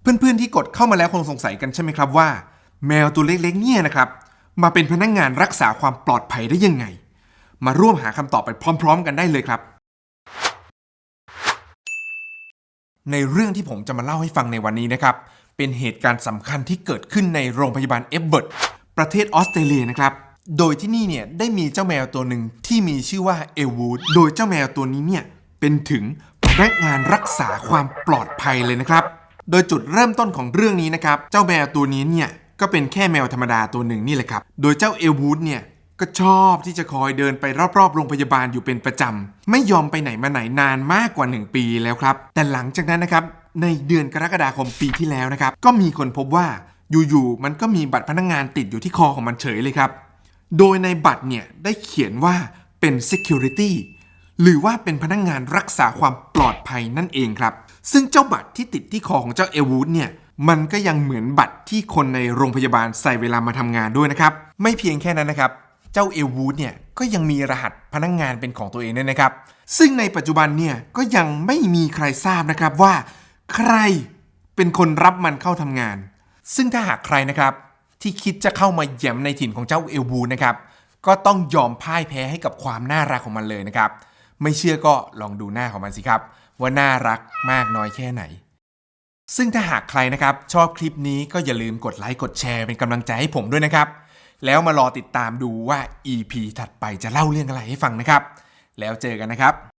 เพื่อนๆที่กดเข้ามาแล้วคงสงสัยกันใช่ไหมครับว่า แมวตัวเล็กๆเนี่ยนะครับ มาเป็นพนักงานรักษาความปลอดภัยได้ยังไง มาร่วมหาคำตอบไปพร้อม ๆ กันได้เลยครับ ในเรื่องที่ผมจะมาเล่าให้ฟังในวันนี้นะครับ เป็นเหตุการณ์สำคัญที่เกิดขึ้นในโรงพยาบาลเอฟเวิร์ดประเทศออสเตรเลียนะครับโดยที่นี่เนี่ยได้มีเจ้าแมวตัวหนึ่งที่มีชื่อว่าเอวูดโดยเจ้าแมวตัวนี้เนี่ยเป็นถึงพนักงานรักษาความปลอดภัยเลยนะครับ โดยจุดเริ่มต้นของเรื่องนี้นะครับ เจ้าแมวตัวนี้เนี่ยก็เป็นแค่แมวธรรมดาตัวหนึ่งนี่แหละครับ โดยเจ้าเอลวูดเนี่ยก็ชอบที่จะคอยเดินไปรอบๆ โรงพยาบาลอยู่เป็นประจำ ไม่ยอมไปไหนมาไหนนานมากกว่า 1 ปีแล้วครับ แต่หลังจากนั้นนะครับ ในเดือนกรกฎาคมปีที่แล้วนะครับ ก็มีคนพบว่าอยู่ๆมันก็มีบัตรพนักงงานติดอยู่ที่คอของมันเฉยเลยครับ โดยในบัตรเนี่ยได้เขียนว่าเป็น security หรือว่าเป็นพนักงงานรักษาความปลอดภัยนั่นเองครับ ซึ่งเจ้าบัตรที่ติดที่คอของเจ้าเอวูดเนี่ยมันก็ยังเหมือนบัตรที่คนในโรงพยาบาลใส่เวลามาทำงานด้วยนะครับไม่เพียงแค่นั้นนะครับเจ้าเอวูดเนี่ยก็ยังมีรหัสพนักงงานเป็นของตัวเองด้วยนะครับ ซึ่งในปัจจุบันเนี่ยก็ยังไม่มีใครทราบนะครับว่า ใครเป็นคนรับมันเข้าทำงาน ซึ่งถ้าหากใครนะครับที่คิดจะเข้ามาแย่มในถิ่นของเจ้าเอวูดนะครับก็ต้องยอมพ่ายแพ้ให้กับความน่ารักของมันเลยนะครับ ไม่เชื่อก็ลองดูหน้าของมันสิครับ ว่าน่ารักมากน้อยแค่ไหน ซึ่งถ้าหากใครนะครับ ชอบคลิปนี้ก็อย่าลืมกดไลค์กดแชร์เป็นกำลังใจให้ผมด้วยนะครับ แล้วมารอติดตามดูว่า EP ถัดไปจะเล่าเรื่องอะไรให้ฟังนะครับ แล้วเจอกันนะครับ